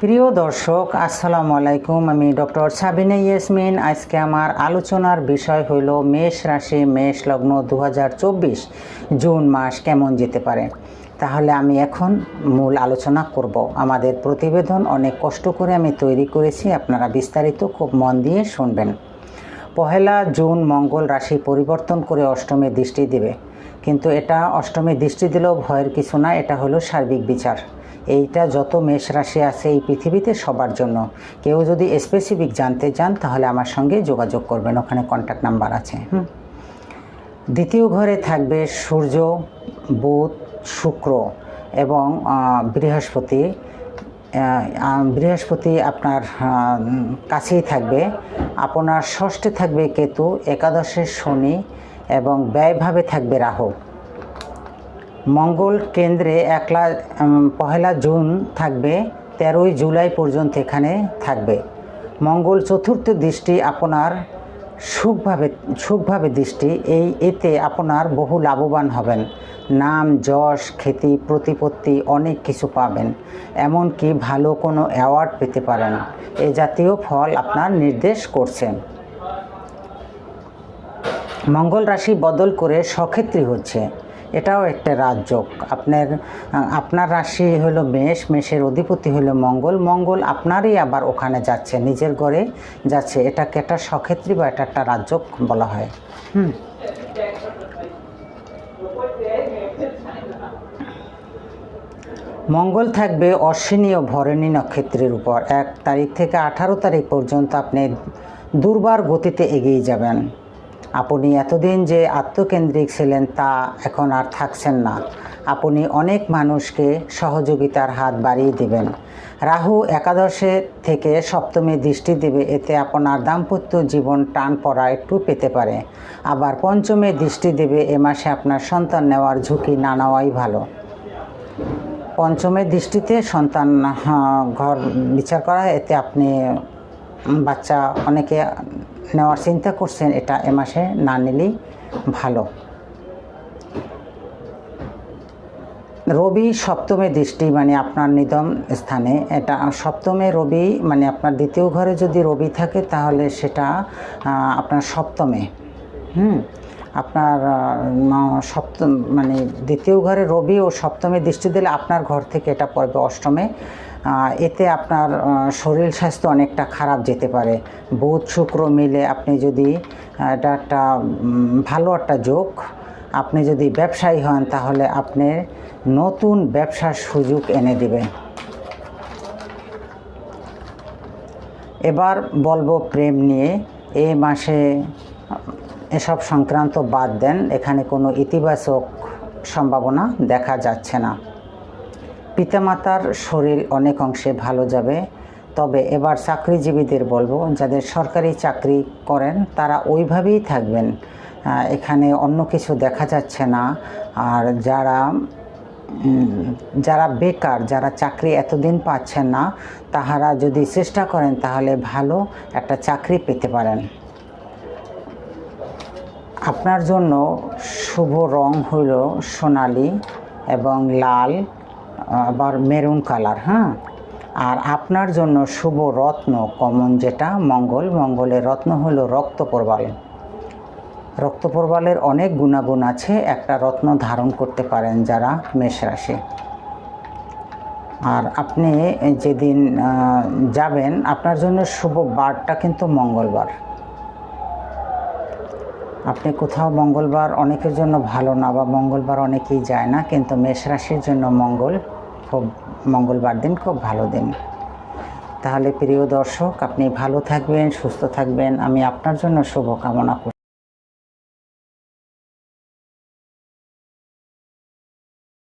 প্রিয় দর্শক, আসসালামু আলাইকুম। আমি ডক্টর সাবিনা ইয়াসমিন। আজকে আমার আলোচনার বিষয় হইল মেষ রাশি, মেষ লগ্ন দু হাজার চব্বিশ, জুন মাস কেমন যেতে পারে? তাহলে আমি এখন মূল আলোচনা করব। আমাদের প্রতিবেদন অনেক কষ্ট করে আমি তৈরি করেছি, আপনারা বিস্তারিত খুব মন দিয়ে শুনবেন। পহেলা জুন মঙ্গল রাশি পরিবর্তন করে অষ্টমে দৃষ্টি দেবে। কিন্তু এটা অষ্টমে দৃষ্টি দিলেও ভয়ের কিছু না, এটা হলো সার্বিক বিচার। এইটা যত মেষ রাশি আছে এই পৃথিবীতে সবার জন্য। কেউ যদি স্পেসিফিক জানতে চান, তাহলে আমার সঙ্গে যোগাযোগ করবেন, ওখানে কন্ট্যাক্ট নাম্বার আছে। হুম। দ্বিতীয় ঘরে থাকবে সূর্য, বুধ, শুক্র এবং বৃহস্পতি। বৃহস্পতি আপনার কাছেই থাকবে। আপনার ষষ্ঠে থাকবে কেতু, একাদশে শনি এবং ব্যয়ভাবে থাকবে রাহু। মঙ্গল কেন্দ্রে একলা পহেলা জুন থাকবে, তেরোই জুলাই পর্যন্ত এখানে থাকবে। মঙ্গল চতুর্থ দৃষ্টি আপনার সুখভাবে সুখভাবে দৃষ্টি। এই এতে আপনার বহু লাভবান হবেন। নাম, যশ, খ্যাতি, প্রতিপত্তি অনেক কিছু পাবেন। এমনকি ভালো কোনো অ্যাওয়ার্ড পেতে পারেন। এ জাতীয় ফল আপনার নির্দেশ করছেন মঙ্গল রাশি বদল করে সক্ষেত্রী হচ্ছে। এটাও একটা রাজযোগ। আপনার আপনার রাশি হলো মেষ, মেষের অধিপতি হলো মঙ্গল। মঙ্গল আপনারই আবার ওখানে যাচ্ছে, নিজের ঘরে যাচ্ছে। এটাকে একটা সক্ষেত্রী বা এটা একটা রাজযোগ বলা হয়। হুম। মঙ্গল থাকবে অশ্বিনী ও ভরণী নক্ষত্রের উপর। এক তারিখ থেকে আঠারো তারিখ পর্যন্ত আপনি দুর্বার গতিতে এগিয়ে যাবেন। আপনি এতদিন যে আত্মকেন্দ্রিক ছিলেন তা এখন আর থাকছেন না। আপনি অনেক মানুষকে সহযোগিতার হাত বাড়িয়ে দেবেন। রাহু একাদশে থেকে সপ্তমী দৃষ্টি দেবে, এতে আপনার দাম্পত্য জীবন টান পড়া একটু পেতে পারে। আবার পঞ্চমে দৃষ্টি দেবে, এ মাসে আপনার সন্তান নেওয়ার ঝুঁকি না নেওয়াই ভালো। পঞ্চমের দৃষ্টিতে সন্তান হ্যাঁ, ঘর বিচার করা এতে আপনি বাচ্চা অনেকে নেওয়ার চিন্তা করছেন এটা এ মাসে না নিলেই ভালো। রবি সপ্তমে দৃষ্টি মানে আপনার নিদম স্থানে এটা সপ্তমে রবি মানে আপনার দ্বিতীয় ঘরে যদি রবি থাকে তাহলে সেটা আপনার সপ্তমে। হুম। আপনার সপ্তম মানে দ্বিতীয় ঘরে রবি ও সপ্তমে দৃষ্টি দিলে আপনার ঘর থেকে এটা পড়বে অষ্টমে। এতে আপনার শরীর স্বাস্থ্য অনেকটা খারাপ যেতে পারে। বুধ, শুক্র মিলে আপনি যদি এটা একটা ভালো একটা যোগ, আপনি যদি ব্যবসায়ী হন তাহলে আপনি নতুন ব্যবসার সুযোগ এনে দেবে। এবার বলব প্রেম নিয়ে। এই মাসে এসব সংক্রান্ত বাদ দেন, এখানে কোনো ইতিবাচক সম্ভাবনা দেখা যাচ্ছে না। পিতামাতার শরীর অনেক অংশে ভালো যাবে, তবে এবার চাকরিজীবীদের বলব, যাদের সরকারি চাকরি করেন, তারা ওইভাবেই থাকবেন। এখানে অন্য কিছু দেখা যাচ্ছে না, আর যারা যারা বেকার, যারা চাকরি এতদিন পাচ্ছেন না, তাহারা যদি চেষ্টা করেন, তাহলে ভালো একটা চাকরি পেতে পারেন। আপনার জন্য শুভ রং হইল সোনালি এবং লাল, আবার মেরুন কালার হ্যাঁ? আর আপনার জন্য শুভ রত্ন কমন যেটা, মঙ্গল। মঙ্গলের রত্ন হলো রক্ত প্রবাল রক্তপ্রবাল। রক্তপ্রবালের অনেক গুণাগুণ আছে, একটা রত্ন ধারণ করতে পারেন যারা মেষ রাশি। আর আপনি যেদিন যাবেন, আপনার জন্য শুভ বারটা কিন্তু মঙ্গলবার। আপনি কোথাও মঙ্গলবার অনেকের জন্য ভালো না বা মঙ্গলবার অনেকেই যায় না, কিন্তু মেষ রাশির জন্য মঙ্গল খুব, মঙ্গলবার দিন খুব ভালো দিন। তাহলে প্রিয় দর্শক, আপনি ভালো থাকবেন, সুস্থ থাকবেন। আমি আপনার জন্য শুভকামনা করি